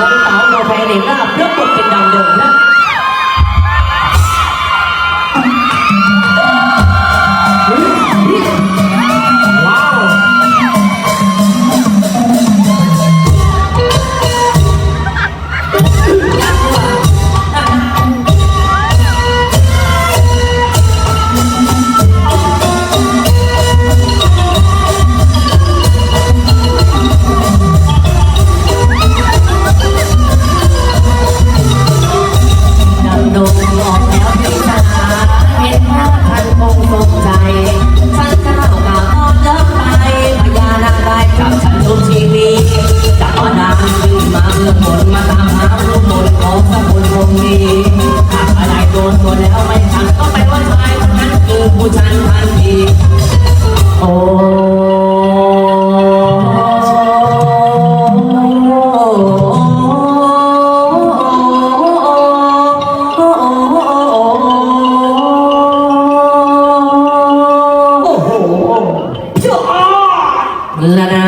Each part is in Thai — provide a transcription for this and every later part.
วงสาวโมไฟเนลาบรับบทเป็นดาเดงแนะ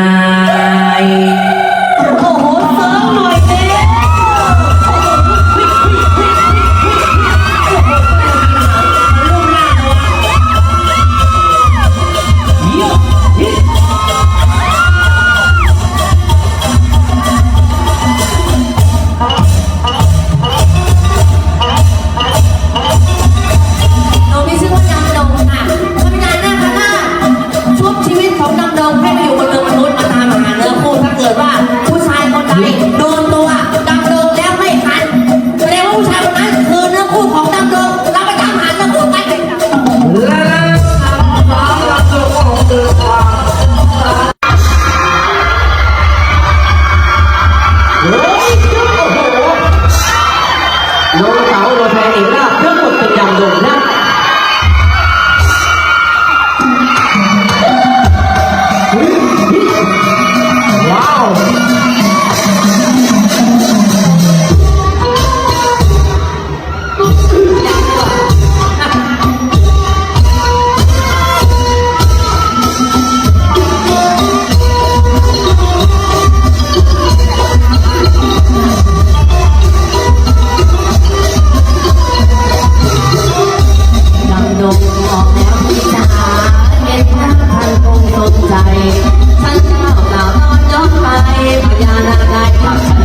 าย โดนเสาโดนแทงเอกราบเครื่องกดเป็นดำโดนหน้า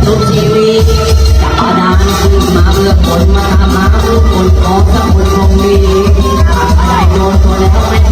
ทุกชีวีจะอาดานคือมาเพื่อผนมาทำมาเพื่อผลของสมุนคงมีถ้าใครโดนตัวแล้วไม่